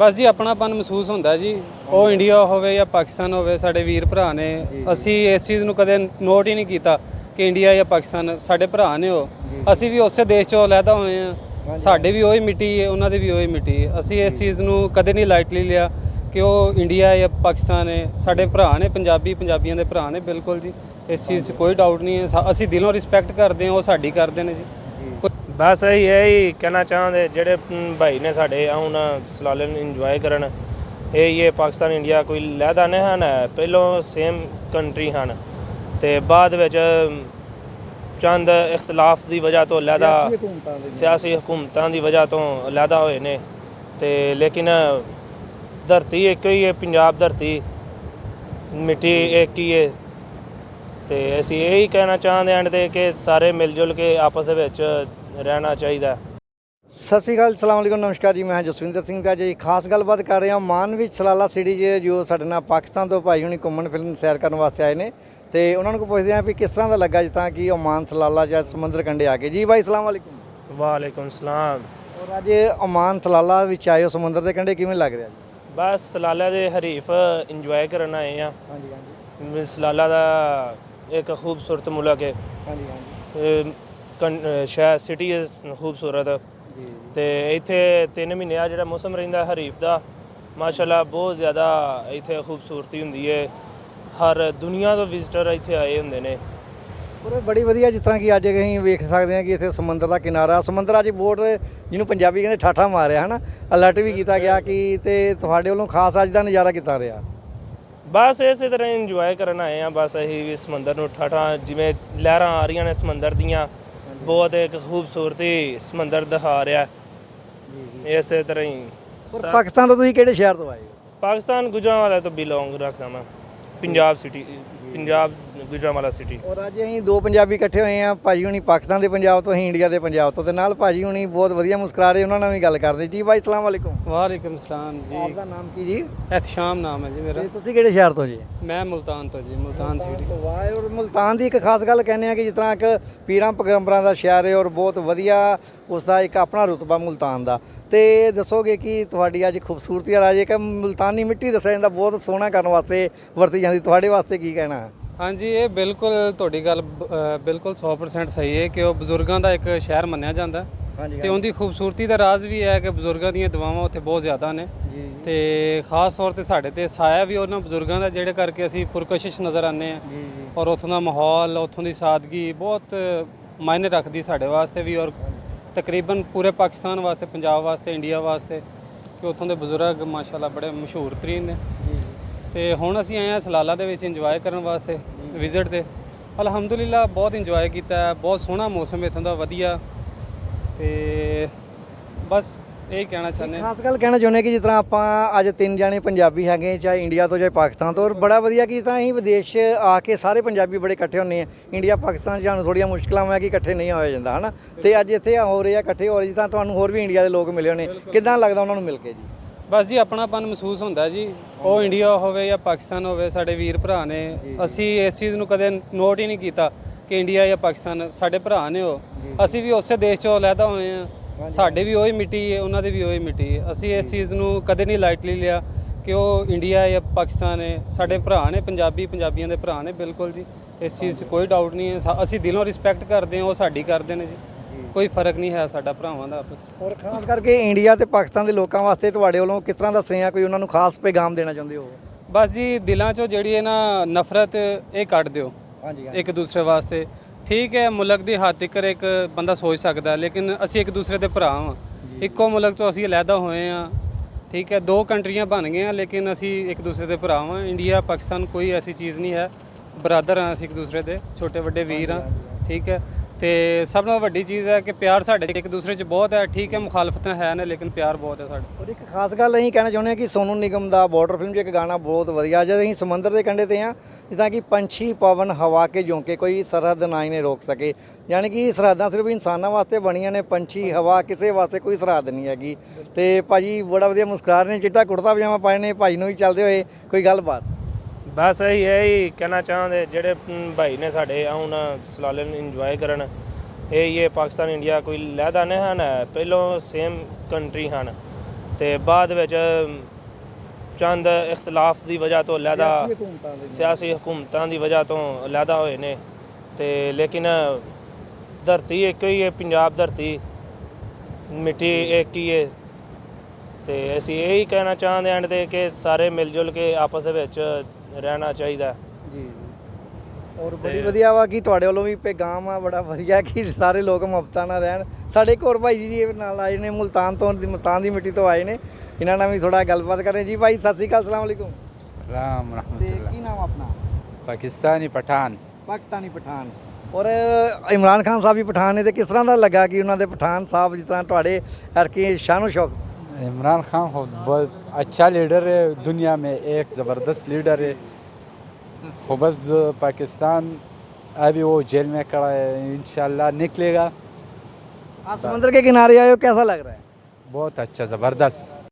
ਬਸ ਜੀ ਆਪਣਾਪਨ ਮਹਿਸੂਸ ਹੁੰਦਾ ਜੀ। ਉਹ ਇੰਡੀਆ ਹੋਵੇ ਜਾਂ ਪਾਕਿਸਤਾਨ ਹੋਵੇ ਸਾਡੇ ਵੀਰ ਭਰਾ ਨੇ। ਅਸੀਂ ਇਸ ਚੀਜ਼ ਨੂੰ ਕਦੇ ਨੋਟ ਹੀ ਨਹੀਂ ਕੀਤਾ ਕਿ ਇੰਡੀਆ ਜਾਂ ਪਾਕਿਸਤਾਨ ਸਾਡੇ ਭਰਾ ਨੇ ਉਹ। ਅਸੀਂ ਵੀ ਉਸੇ ਦੇਸ਼ ਚੋਂ ਅਲੱਗਾ ਹੋਏ ਆ ਸਾਡੇ ਵੀ ਉਹੀ ਮਿੱਟੀ ਹੈ ਉਹਨਾਂ ਦੀ ਵੀ ਉਹੀ ਮਿੱਟੀ ਹੈ। ਅਸੀਂ ਇਸ ਚੀਜ਼ ਨੂੰ ਕਦੇ ਨਹੀਂ ਲਾਈਟਲੀ ਲਿਆ ਕਿ ਉਹ ਇੰਡੀਆ ਜਾਂ ਪਾਕਿਸਤਾਨ ਹੈ। ਸਾਡੇ ਭਰਾ ਨੇ ਪੰਜਾਬੀ ਪੰਜਾਬੀਆਂ ਦੇ ਭਰਾ ਨੇ ਬਿਲਕੁਲ ਜੀ। ਇਸ ਚੀਜ਼ 'ਚ ਕੋਈ ਡਾਊਟ ਨਹੀਂ ਹੈ। ਅਸੀਂ ਦਿਲੋਂ ਰਿਸਪੈਕਟ ਕਰਦੇ ਹਾਂ ਉਹ ਸਾਡੀ ਕਰਦੇ ਨੇ ਜੀ। ਬਸ ਇਹੀ ਹੈ ਹੀ ਕਹਿਣਾ ਚਾਹੁੰਦੇ ਜਿਹੜੇ ਮ, ਭਾਈ ਨੇ ਸਾਡੇ ਆਉਣ ਸਲਾਲੇ ਨੂੰ ਇੰਜੋਏ ਕਰਨ ਇਹ ਹੀ ਪਾਕਿਸਤਾਨ ਇੰਡੀਆ ਕੋਈ ਲਹਿਦਾ ਨਹੀਂ ਹਨ ਪਹਿਲੋਂ ਸੇਮ ਕੰਟਰੀ ਹਨ। ਤੇ ਬਾਅਦ ਵਿੱਚ ਚੰਦ ਇਖਤਲਾਫ ਦੀ ਵਜ੍ਹਾ ਤੋਂ ਲਹਿਦਾ ਸਿਆਸੀ ਹਕੂਮਤਾਂ ਦੀ ਵਜ੍ਹਾ ਤੋਂ ਲਹਿਦਾ ਹੋਏ ਨੇ। ਤੇ ਲੇਕਿਨ ਧਰਤੀ ਇੱਕ ਹੀ ਹੈ ਪੰਜਾਬ ਧਰਤੀ ਮਿੱਟੀ ਇੱਕ ਹੀ ਹੈ। ਤੇ ਅਸੀਂ ਇਹ ਹੀ ਕਹਿਣਾ ਚਾਹੁੰਦੇ ਹਾਂ ਤੇ ਕਿ ਸਾਰੇ ਮਿਲ ਜੁਲ ਕੇ ਆਪਸ ਦੇ ਵਿੱਚ ਰਹਿਣਾ ਚਾਹੀਦਾ। ਸਤਿ ਸ਼੍ਰੀ ਅਕਾਲ ਸਲਾਮ ਅਲੈਕੁਮ ਨਮਸਕਾਰ ਜੀ ਮੈਂ ਹਾਂ ਜਸਵਿੰਦਰ ਸਿੰਘ ਦਾ ਜੀ ਖਾਸ ਗੱਲਬਾਤ ਕਰ ਰਹੇ ਮਾਨ ਵਿੱਚ ਸਲਾਲਾ ਸਿਟੀ 'ਚ ਜੋ ਸਾਡੇ ਨਾਲ ਪਾਕਿਸਤਾਨ ਤੋਂ ਭਾਈ ਹੁਣੀ ਘੁੰਮਣ ਫਿਰਨ ਸੈਰ ਕਰਨ ਵਾਸਤੇ ਆਏ ਨੇ। ਤੇ ਉਹਨਾਂ ਨੂੰ ਪੁੱਛਦੇ ਹਾਂ ਵੀ ਕਿਸ ਤਰ੍ਹਾਂ ਦਾ ਲੱਗਾ ਜਿੱਦਾਂ ਕਿ ਓਮਾਨ ਸਲਾਲਾ ਜਾਂ ਸਮੁੰਦਰ ਕੰਢੇ ਆ ਕੇ। ਜੀ ਭਾਈ ਸਲਾਮ ਅਲੈਕੁਮ। ਵਾਲੇਕੁਮ ਸਲਾਮ। ਔਰ ਅੱਜ ਓਮਾਨ ਸਲਾਲਾ ਵਿੱਚ ਆਏ ਹੋ ਸਮੁੰਦਰ ਦੇ ਕੰਢੇ ਕਿਵੇਂ ਲੱਗ ਰਿਹਾ ਜੀ? ਬਸ ਸਲਾਲਾ ਦੇ ਹਰੀਫ ਇੰਜੋਏ ਕਰਨ ਆਏ ਆ ਹਾਂਜੀ ਹਾਂਜੀ। ਸਲਾਲਾ ਦਾ ਇੱਕ ਖੂਬਸੂਰਤ ਮੁਲਕ ਹੈ। ਹਾਂਜੀ ਹਾਂਜੀ। ਇਹ ਕੰ- ਅਹ ਸ਼ਹਿਰ ਸਿਟੀ ਹੈ ਖੂਬਸੂਰਤ। ਤੇ ਇੱਥੇ 3 ਮਹੀਨੇ ਆ ਜਿਹੜਾ ਮੌਸਮ ਰਹਿੰਦਾ ਹਰੀਫ ਦਾ। ਮਾਸ਼ਾਅੱਲਾ ਬਹੁਤ ਜ਼ਿਆਦਾ ਇੱਥੇ ਖੂਬਸੂਰਤੀ ਹੁੰਦੀ ਹੈ ਹਰ ਦੁਨੀਆ ਤੋਂ ਵਿਜ਼ਿਟਰ ਇੱਥੇ ਆਏ ਹੁੰਦੇ ਨੇ। ਪਰ ਬੜੀ ਵਧੀਆ ਜਿਸ ਤਰ੍ਹਾਂ ਕਿ ਅੱਜ ਅਸੀਂ ਵੇਖ ਸਕਦੇ ਹਾਂ ਕਿ ਇੱਥੇ ਸਮੁੰਦਰ ਦਾ ਕਿਨਾਰਾ ਸਮੁੰਦਰ ਅੱਜ ਬੋਟ ਜਿਹਨੂੰ ਪੰਜਾਬੀ ਕਹਿੰਦੇ ਠਾਠਾ ਮਾਰਿਆ ਹਨਾ? ਅਲਰਟ ਵੀ ਕੀਤਾ ਗਿਆ ਕਿ ਤੇ ਤੁਹਾਡੇ ਵੱਲੋਂ ਖਾਸ ਅੱਜ ਦਾ ਨਜ਼ਾਰਾ ਕੀਤਾ ਰਿਹਾ? ਬਸ ਇਸੇ ਤਰ੍ਹਾਂ ਇੰਜੋਏ ਕਰਨ ਆਏ ਆ ਬਸ ਅਸੀਂ ਵੀ ਸਮੁੰਦਰ ਨੂੰ ਠਾਠਾ ਜਿਵੇਂ ਲਹਿਰਾਂ ਆ ਰਹੀਆਂ ਨੇ ਸਮੁੰਦਰ ਦੀਆਂ ਬਹੁਤ ਇੱਕ ਖੂਬਸੂਰਤੀ ਸਮੁੰਦਰ ਦਿਖਾ ਰਿਹਾ। ਇਸੇ ਤਰ੍ਹਾਂ ਹੀ ਪਰ ਪਾਕਿਸਤਾਨ ਤੋਂ ਤੁਸੀਂ ਕਿਹੜੇ ਸ਼ਹਿਰ ਤੋਂ ਆਏ ਹੋ? ਪਾਕਿਸਤਾਨ ਗੁਜਰਾਂਵਾਲਾ ਤੋਂ ਬਿਲੋਂਗ ਰੱਖਦਾ ਮੈਂ। ਪੰਜਾਬ ਸਿਟੀ ਪੰਜਾਬ ਗੁਜਰਾਂਵਾਲਾ ਸਿਟੀ ਔਰ ਅੱਜ ਅਸੀਂ ਦੋ ਪੰਜਾਬੀ ਇਕੱਠੇ ਹੋਏ ਆ ਭਾਜੀ ਹੁਣੀ ਪਾਕਿਸਤਾਨ ਦੇ ਪੰਜਾਬ ਤੋਂ ਅਸੀਂ ਇੰਡੀਆ ਦੇ ਪੰਜਾਬ ਤੋਂ। ਤੇ ਨਾਲ ਭਾਜੀ ਹੁਣੀ ਬਹੁਤ ਵਧੀਆ ਮੁਸਕਰਾ ਰਹੇ ਉਹਨਾਂ ਨਾਲ ਵੀ ਗੱਲ ਕਰਦੇ। ਜੀ ਭਾਈ ਸਲਾਮ ਵਾਲੇਕੁਮ। ਵਾਲੇਕੁਮ ਸਲਾਮ ਜੀ। ਆਪਦਾ ਨਾਮ ਕੀ ਜੀ? ਐਤਸ਼ਾਮ ਨਾਮ ਹੈ ਜੀ ਮੇਰਾ। ਤੇ ਤੁਸੀਂ ਕਿਹੜੇ ਸ਼ਹਿਰ ਤੋਂ ਜੀ? ਮੈਂ ਮੁਲਤਾਨ ਤੋਂ ਜੀ ਮੁਲਤਾਨ ਸਿਟੀ ਵਾਹ ਔਰ ਮੁਲਤਾਨ ਦੀ ਇੱਕ ਖਾਸ ਗੱਲ ਕਹਿੰਦੇ ਆ ਕਿ ਜਿਸ ਤਰ੍ਹਾਂ ਇੱਕ ਪੀਰਾਂ ਪੈਗੰਬਰਾਂ ਦਾ ਸ਼ਹਿਰ ਹੈ ਔਰ ਬਹੁਤ ਵਧੀਆ ਉਸ ਦਾ ਇੱਕ ਆਪਣਾ ਰੁਤਬਾ ਮੁਲਤਾਨ ਦਾ। ਤੇ ਦੱਸੋਗੇ ਕਿ ਤੁਹਾਡੀ ਅੱਜ ਖੂਬਸੂਰਤੀ ਆ ਰਾਜੇ ਕਿ ਮੁਲਤਾਨੀ ਮਿੱਟੀ ਦੱਸਿਆ ਜਾਂਦਾ ਬਹੁਤ ਸੋਹਣਾ ਕਰਨ ਵਾਸਤੇ ਵਰਤੀ ਜਾਂਦੀ। ਤੁਹਾਡੇ ਵਾਸਤੇ ਕੀ ਕਹਿਣਾ ਹੈ? ਹਾਂਜੀ ਇਹ ਬਿਲਕੁਲ ਤੁਹਾਡੀ ਗੱਲ ਬ- ਅ, ਬਿਲਕੁਲ 100% ਸਹੀ ਹੈ ਕਿ ਉਹ ਬਜ਼ੁਰਗਾਂ ਦਾ ਇੱਕ ਸ਼ਹਿਰ ਮੰਨਿਆ ਜਾਂਦਾ। ਹਾਂਜੀ ਤੇ ਉਹਦੀ ਖੂਬਸੂਰਤੀ ਦਾ ਰਾਜ਼ ਵੀ ਹੈ ਕਿ ਬਜ਼ੁਰਗਾਂ ਦੀਆਂ ਦੁਆਵਾਂ ਉੱਥੇ ਬਹੁਤ ਜ਼ਿਆਦਾ ਨੇ। ਜੀ ਤੇ ਖਾਸ ਤੌਰ ਤੇ ਸਾਡੇ ਤੇ ਸਾਇਆ ਵੀ ਉਹਨਾਂ ਬਜ਼ੁਰਗਾਂ ਦਾ ਜਿਹੜੇ ਕਰਕੇ ਅਸੀਂ ਪੁਰਕਸ਼ਿਸ਼ ਨਜ਼ਰ ਆਉਂਦੇ ਜੀ ਜੀ। ਔਰ ਉੱਥੋਂ ਦਾ ਮਾਹੌਲ ਉੱਥੋਂ ਦੀ ਸਾਦਗੀ ਬਹੁਤ ਮਾਇਨੇ ਰੱਖਦੀ ਸਾਡੇ ਵਾਸਤੇ ਵੀ। ਔਰ ਤਕਰੀਬਨ ਪੂਰੇ ਪਾਕਿਸਤਾਨ ਵਾਸਤੇ ਪੰਜਾਬ ਵਾਸਤੇ ਇੰਡੀਆ ਵਾਸਤੇ ਕਿ ਉੱਥੋਂ ਦੇ ਬਜ਼ੁਰਗ ਮਾਸ਼ਾਅੱਲਾ ਬੜੇ ਮਸ਼ਹੂਰ ਤਰੀਨ ਨੇ। ਤੇ ਹੁਣ ਅਸੀਂ ਆਏ ਹਾਂ ਸਲਾਲਾ ਦੇ ਵਿੱਚ ਇੰਜੋਏ ਕਰਨ ਵਾਸਤੇ ਵਿਜ਼ਿਟ ਤੇ। ਅਲਹਮਦੁਲਿਲਾ ਬਹੁਤ ਇੰਜੋਏ ਕੀਤਾ ਬਹੁਤ ਸੋਹਣਾ ਮੌਸਮ ਇੱਥੋਂ ਦਾ ਵਧੀਆ। ਤੇ ਬਸ ਇਹ ਕਹਿਣਾ ਚਾਹੁੰਦੇ ਹਾਂ। ਖਾਸ ਗੱਲ ਕਹਿਣਾ ਚਾਹੁੰਦੇ ਕਿ ਜਿਸ ਤਰ੍ਹਾਂ ਆਪਾਂ ਅੱਜ ਤਿੰਨ ਜਾਣੇ ਪੰਜਾਬੀ ਹੈਗੇ ਚਾਹੇ ਇੰਡੀਆ ਤੋਂ ਚਾਹੇ ਪਾਕਿਸਤਾਨ ਤੋਂ ਔਰ ਬੜਾ ਵਧੀਆ ਕਿ ਜਿਸ ਤਰ੍ਹਾਂ ਅਸੀਂ ਵਿਦੇਸ਼ ਆ ਕੇ ਸਾਰੇ ਪੰਜਾਬੀ ਬੜੇ ਇਕੱਠੇ ਹੁੰਨੇ ਆ ਇੰਡੀਆ ਪਾਕਿਸਤਾਨ ਸਾਨੂੰ ਥੋੜੀਆਂ ਮੁਸ਼ਕਲਾਂ ਹੋਇਆ ਕਿ ਇਕੱਠੇ ਨਹੀਂ ਹੋਇਆ ਜਾਂਦਾ ਹਨਾ? ਤੇ ਅੱਜ ਇੱਥੇ ਹੋ ਰਹੇ ਆ ਇਕੱਠੇ ਹੋ ਰਹੇ ਜਿਸ ਤਰ੍ਹਾਂ ਤੁਹਾਨੂੰ ਹੋਰ ਵੀ ਇੰਡੀਆ ਦੇ ਲੋਕ ਮਿਲੇ ਹੋਣੇ ਕਿਦਾਂ ਲੱਗਦਾ ਉਹਨਾਂ ਨੂੰ ਮਿਲ ਕੇ ਜੀ? ਬਸ ਜੀ ਆਪਣਾਪਨ ਮਹਿਸੂਸ ਹੁੰਦਾ ਜੀ। ਉਹ ਇੰਡੀਆ ਹੋਵੇ ਜਾਂ ਪਾਕਿਸਤਾਨ ਹੋਵੇ ਸਾਡੇ ਵੀਰ ਭਰਾ ਨੇ। ਅਸੀਂ ਇਸ ਚੀਜ਼ ਨੂੰ ਕਦੇ ਨੋਟ ਹੀ ਨਹੀਂ ਕੀਤਾ ਕਿ ਇੰਡੀਆ ਜਾਂ ਪਾਕਿਸਤਾਨ ਸਾਡੇ ਭਰਾ ਨੇ ਉਹ। ਅਸੀਂ ਵੀ ਉਸੇ ਦੇਸ਼ ਚੋਂ ਅਲੱਗਾ ਹੋਏ ਆ ਸਾਡੇ ਵੀ ਉਹੀ ਮਿੱਟੀ ਹੈ ਉਹਨਾਂ ਦੀ ਵੀ ਉਹੀ ਮਿੱਟੀ ਹੈ। ਅਸੀਂ ਇਸ ਚੀਜ਼ ਨੂੰ ਕਦੇ ਨਹੀਂ ਲਾਈਟਲੀ ਲਿਆ ਕਿ ਉਹ ਇੰਡੀਆ ਜਾਂ ਪਾਕਿਸਤਾਨ ਹੈ। ਸਾਡੇ ਭਰਾ ਨੇ ਪੰਜਾਬੀ ਪੰਜਾਬੀਆਂ ਦੇ ਭਰਾ ਨੇ ਬਿਲਕੁਲ ਜੀ। ਇਸ ਚੀਜ਼ 'ਚ ਕੋਈ ਡਾਊਟ ਨਹੀਂ ਹੈ। ਅਸੀਂ ਦਿਲੋਂ ਰਿਸਪੈਕਟ ਕਰਦੇ ਹਾਂ ਉਹ ਸਾਡੀ ਕਰਦੇ ਨੇ ਜੀ। ਕੋਈ ਫ਼ਰਕ ਨਹੀਂ ਹੈ ਸਾਡਾ ਭਰਾਵਾਂ ਦਾ ਆਪਸ। ਔਰ ਖਾਸ ਕਰਕੇ ਇੰਡੀਆ ਤੇ ਪਾਕਿਸਤਾਨ ਦੇ ਲੋਕਾਂ ਵਾਸਤੇ ਤੁਹਾਡੇ ਵੱਲੋਂ ਕਿਸ ਤਰ੍ਹਾਂ ਦਾ ਸੁਨੇਹਾ ਕੋਈ ਉਹਨਾਂ ਨੂੰ ਖਾਸ ਪੈਗਾਮ ਦੇਣਾ ਚਾਹੁੰਦੇ ਹੋ? ਬਸ ਜੀ ਦਿਲਾਂ 'ਚੋਂ ਜਿਹੜੀ ਹੈ ਨਾ ਨਫ਼ਰਤ ਇਹ ਕੱਢ ਦਿਓ। ਹਾਂਜੀ ਇੱਕ ਦੂਸਰੇ ਵਾਸਤੇ। ਠੀਕ ਹੈ ਮੁਲਕ ਦੀ ਹੱਦ ਤੱਕ ਇੱਕ ਬੰਦਾ ਸੋਚ ਸਕਦਾ ਲੇਕਿਨ ਅਸੀਂ ਇੱਕ ਦੂਸਰੇ ਦੇ ਭਰਾ ਹਾਂ ਇੱਕੋ ਮੁਲਕ ਤੋਂ ਅਸੀਂ ਅਲੱਗਾ ਹੋਏ ਹਾਂ ਠੀਕ ਹੈ ਦੋ ਕੰਟਰੀਆਂ ਬਣ ਗਈਆਂ ਲੇਕਿਨ ਅਸੀਂ ਇੱਕ ਦੂਸਰੇ ਦੇ ਭਰਾ ਹਾਂ ਇੰਡੀਆ ਪਾਕਿਸਤਾਨ ਕੋਈ ਐਸੀ ਚੀਜ਼ ਨਹੀਂ ਹੈ। ਬਰਾਦਰ ਹਾਂ ਅਸੀਂ ਇੱਕ ਦੂਸਰੇ ਦੇ ਛੋਟੇ ਵੱਡੇ ਵੀਰ ਹਾਂ ਠੀਕ ਹੈ ਤੇ ਸਭ ਤੋਂ ਵੱਡੀ ਚੀਜ਼ ਹੈ ਕਿ ਪਿਆਰ ਸਾਡੇ ਇੱਕ ਦੂਸਰੇ 'ਚ ਬਹੁਤ ਹੈ, ਠੀਕ ਹੈ, ਮੁਖਾਲਫਤਾਂ ਹੈ ਨੇ, ਲੇਕਿਨ ਪਿਆਰ ਬਹੁਤ ਹੈ ਸਾਡਾ। ਔਰ ਇੱਕ ਖਾਸ ਗੱਲ ਅਸੀਂ ਕਹਿਣਾ ਚਾਹੁੰਦੇ ਹਾਂ ਕਿ ਸੋਨੂ ਨਿਗਮ ਦਾ ਬਾਰਡਰ ਫਿਲਮ 'ਚ ਇੱਕ ਗਾਣਾ ਬਹੁਤ ਵਧੀਆ ਜਦ ਅਸੀਂ ਸਮੁੰਦਰ ਦੇ ਕੰਢੇ ਤੇ ਆ ਜਿੱਦਾਂ ਕਿ ਪੰਛੀ ਪਵਨ ਹਵਾ ਕੇ ਝੋਂਕੇ ਕੋਈ ਸਰਹੱਦ ਨਾ ਹੀ ਨੇ ਰੋਕ ਸਕੇ। ਯਾਨੀ ਕਿ ਸਰਹੱਦਾਂ ਸਿਰਫ ਇਨਸਾਨਾਂ ਵਾਸਤੇ ਬਣੀਆਂ ਨੇ, ਪੰਛੀ, ਹਵਾ ਕਿਸੇ ਵਾਸਤੇ ਕੋਈ ਸਰਹੱਦ ਨਹੀਂ ਹੈਗੀ। ਤੇ ਭਾਜੀ ਬੜਾ ਵਧੀਆ ਮੁਸਕਰਾ ਰਹੇ ਨੇ, ਚਿੱਟਾ ਕੁੜਤਾ ਪਜਾਮਾ ਪਾਏ ਨੇ ਭਾਈ ਨੂੰ ਵੀ ਚੱਲਦੇ ਹੋਏ ਕੋਈ ਗੱਲਬਾਤ? ਬਸ ਇਹੀ ਹੈ ਹੀ ਕਹਿਣਾ ਚਾਹੁੰਦੇ ਜਿਹੜੇ ਮ, ਭਾਈ ਨੇ ਸਾਡੇ ਆਉਣ ਸਲਾਲੇ ਨੂੰ ਇੰਜੋਏ ਕਰਨ ਇਹ ਹੀ ਹੈ ਪਾਕਿਸਤਾਨ ਇੰਡੀਆ ਕੋਈ ਲਹਿਦਾ ਨਹੀਂ ਹਨ ਪਹਿਲੋਂ ਸੇਮ ਕੰਟਰੀ ਹਨ। ਤੇ ਬਾਅਦ ਵਿੱਚ ਚੰਦ ਇਖਤਲਾਫ ਦੀ ਵਜ੍ਹਾ ਤੋਂ ਲਹਿਦਾ ਹਕੂਮਤਾਂ ਦੇ ਸਿਆਸੀ ਹਕੂਮਤਾਂ ਦੀ ਵਜ੍ਹਾ ਤੋਂ ਲਹਿਦਾ ਹੋਏ ਨੇ। ਤੇ ਲੇਕਿਨ ਧਰਤੀ ਇੱਕ ਹੀ ਹੈ ਪੰਜਾਬ ਧਰਤੀ ਮਿੱਟੀ ਇੱਕ ਹੀ ਹੈ। ਤੇ ਅਸੀਂ ਇਹ ਹੀ ਕਹਿਣਾ ਚਾਹੁੰਦੇ ਹਾਂ ਤੇ ਕਿ ਸਾਰੇ ਮਿਲ ਜੁਲ ਕੇ ਆਪਸ ਦੇ ਵਿੱਚ ਰਹਿਣਾ ਚਾਹੀਦਾ। ਜੀ ਔਰ ਬੜੀ ਵਧੀਆ ਵਾ ਕਿ ਤੁਹਾਡੇ ਵੱਲੋਂ ਵੀ ਪੈਗਾਮ ਆ ਬੜਾ ਵਧੀਆ ਕਿ ਸਾਰੇ ਲੋਕ ਮੁਹੱਬਤਾਂ ਨਾਲ ਰਹਿਣ। ਸਾਡੇ ਇੱਕ ਭਾਈ ਜੀ ਇਹ ਨਾਲ ਆਏ ਨੇ ਮੁਲਤਾਨ ਤੋਂ ਮੁਲਤਾਨ ਦੀ ਮਿੱਟੀ ਤੋਂ ਆਏ ਨੇ। ਇਹਨਾਂ ਨਾਲ ਵੀ ਥੋੜਾ ਗੱਲਬਾਤ ਕਰੇ ਜੀ ਭਾਈ ਸਤਿ ਸ੍ਰੀ ਅਕਾਲ ਅਸਲਾਮ ਅਲੈਕੁਮ। ਸਲਾਮ ਰਹਿਮਤੁਲਲਾਹ। ਕੀ ਨਾਮ ਆਪਣਾ? ਪਾਕਿਸਤਾਨੀ ਪਠਾਨ। ਪਾਕਿਸਤਾਨੀ ਪਠਾਨ। ਔਰ ਇਮਰਾਨ ਖਾਨ ਸਾਹਿਬ ਵੀ ਪਠਾਨ ਨੇ ਤੇ ਕਿਸ ਤਰ੍ਹਾਂ ਦਾ ਲੱਗਾ ਕਿ ਉਹਨਾਂ ਦੇ ਪਠਾਨ ਸਾਹਿਬ ਜਿਸ ਤਰ੍ਹਾਂ ਤੁਹਾਡੇ ਅਰਕੀ ਸ਼ਾਨੋ ਸ਼ੌਕ इमरान खान हो बहुत अच्छा लीडर है दुनिया में एक ज़बरदस्त लीडर है हो बस जो पाकिस्तान अभी वो जेल में खड़ा है इंशाल्लाह निकलेगा आप समंदर के किनारे आए हो कैसा लग रहा है बहुत अच्छा ज़बरदस्त